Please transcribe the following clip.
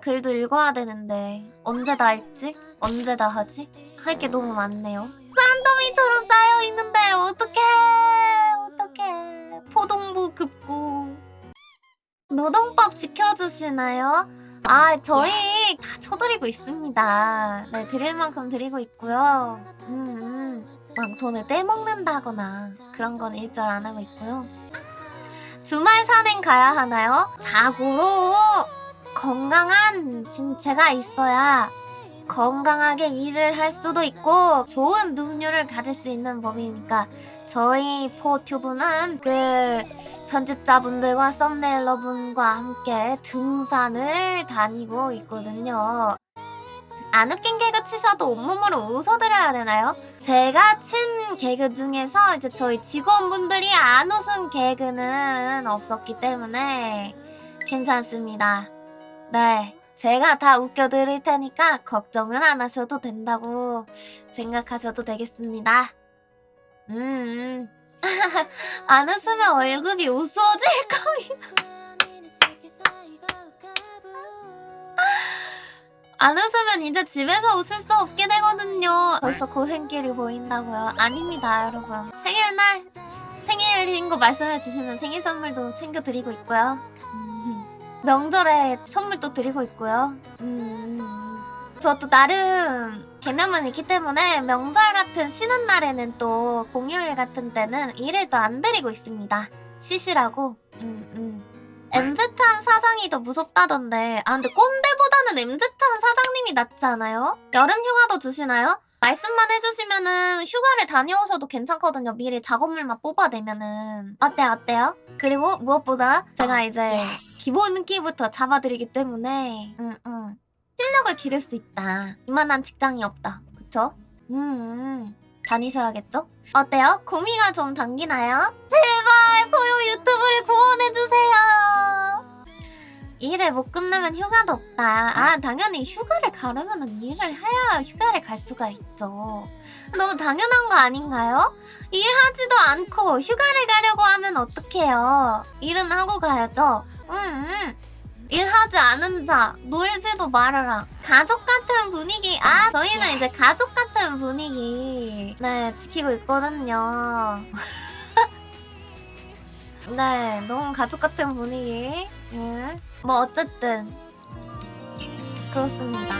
글도 읽어야 되는데 언제 다 읽지? 언제 다 하지? 할 게 너무 많네요. 샌더미터로 쌓여 있는데 어떡해? 어떡해? 포동부 급구. 노동법 지켜주시나요? 아, 저희 다 쳐드리고 있습니다. 네, 드릴 만큼 드리고 있고요. 음, 음. 막 돈을 떼먹는다거나 그런 건 일절 안 하고 있고요. 주말 산행 가야 하나요? 자고로 건강한 신체가 있어야 건강하게 일을 할 수도 있고 좋은 능률을 가질 수 있는 법이니까 저희 포튜브는 그 편집자분들과 썸네일러분과 함께 등산을 다니고 있거든요. 안 웃긴 개그 치셔도 온몸으로 웃어드려야 되나요? 제가 친 개그 중에서 이제 저희 직원분들이 안 웃은 개그는 없었기 때문에 괜찮습니다. 네. 제가 다 웃겨드릴 테니까 걱정은 안 하셔도 된다고 생각하셔도 되겠습니다. 음. 안 웃으면 월급이 우스워질 겁니다. 안 웃으면 이제 집에서 웃을 수 없게 되거든요. 벌써 고생길이 보인다고요. 아닙니다, 여러분. 생일날 생일인 거 말씀해 주시면 생일 선물도 챙겨드리고 있고요. 음, 명절에 선물도 드리고 있고요. 음, 저도 나름 개념은 있기 때문에 명절 같은 쉬는 날에는 또 공휴일 같은 때는 일을 또 안 드리고 있습니다. 쉬시라고. 음, 음. MZ한 사장이 더 무섭다던데. 아, 근데 꼰대보다는 MZ한 사장님이 낫지 않아요? 여름 휴가도 주시나요? 말씀만 해주시면은 휴가를 다녀오셔도 괜찮거든요. 미리 작업물만 뽑아내면은. 어때, 어때요? 그리고 무엇보다 제가 이제 기본 키부터 잡아드리기 때문에, 음, 음. 실력을 기를 수 있다. 이만한 직장이 없다. 그쵸? 음, 음. 다니셔야겠죠? 어때요? 구미가 좀 당기나요? 제발 포유 유튜브를 구원해주세요. 일을 못 끝내면 휴가도 없다. 아, 당연히 휴가를 가려면 일을 해야 휴가를 갈 수가 있죠. 너무 당연한 거 아닌가요? 일하지도 않고 휴가를 가려고 하면 어떡해요? 일은 하고 가야죠. 응, 응. 일하지 않은 자, 놀지도 말아라. 가족 같은 분위기. 아, 저희는 이제 가족 같은 분위기. 네, 지키고 있거든요. 네, 너무 가족 같은 분위기. 예. 뭐, 어쨌든. 그렇습니다.